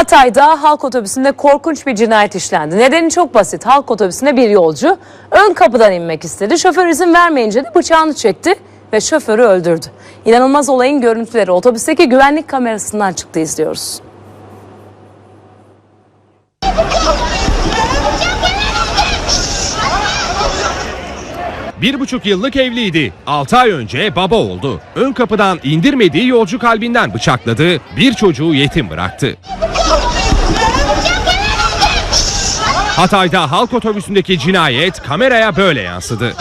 Hatay'da halk otobüsünde korkunç bir cinayet işlendi. Nedeni çok basit. Halk otobüsünde bir yolcu ön kapıdan inmek istedi. Şoför izin vermeyince de bıçağını çekti ve şoförü öldürdü. İnanılmaz olayın görüntüleri otobüsteki güvenlik kamerasından çıktı izliyoruz. Bir buçuk yıllık evliydi. 6 ay önce baba oldu. Ön kapıdan indirmediği yolcu kalbinden bıçakladı. Bir çocuğu yetim bıraktı. Hatay'da halk otobüsündeki cinayet kameraya böyle yansıdı.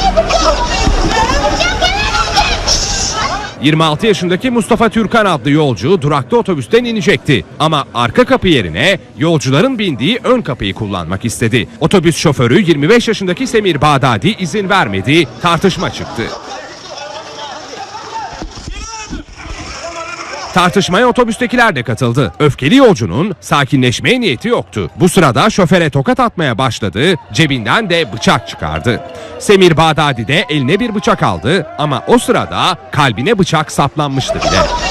26 yaşındaki Mustafa Türkan adlı yolcu durakta otobüsten inecekti. Ama arka kapı yerine yolcuların bindiği ön kapıyı kullanmak istedi. Otobüs şoförü 25 yaşındaki Semir Bağdadi izin vermedi, tartışma çıktı. Tartışmaya otobüstekiler de katıldı. Öfkeli yolcunun sakinleşmeye niyeti yoktu. Bu sırada şoföre tokat atmaya başladı, cebinden de bıçak çıkardı. Semir Bağdadi de eline bir bıçak aldı ama o sırada kalbine bıçak saplanmıştı bile.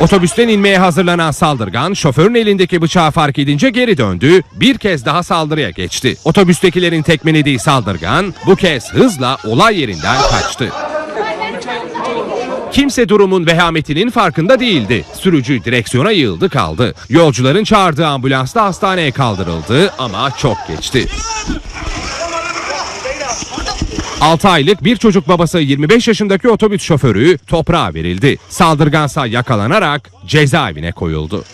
Otobüsten inmeye hazırlanan saldırgan şoförün elindeki bıçağı fark edince geri döndü. Bir kez daha saldırıya geçti. Otobüstekilerin tekmelediği saldırgan bu kez hızla olay yerinden kaçtı. Kimse durumun vehametinin farkında değildi. Sürücü direksiyona yığıldı kaldı. Yolcuların çağırdığı ambulansla hastaneye kaldırıldı ama çok geçti. 6 aylık bir çocuk babası 25 yaşındaki otobüs şoförü toprağa verildi. Saldırgansa yakalanarak cezaevine koyuldu.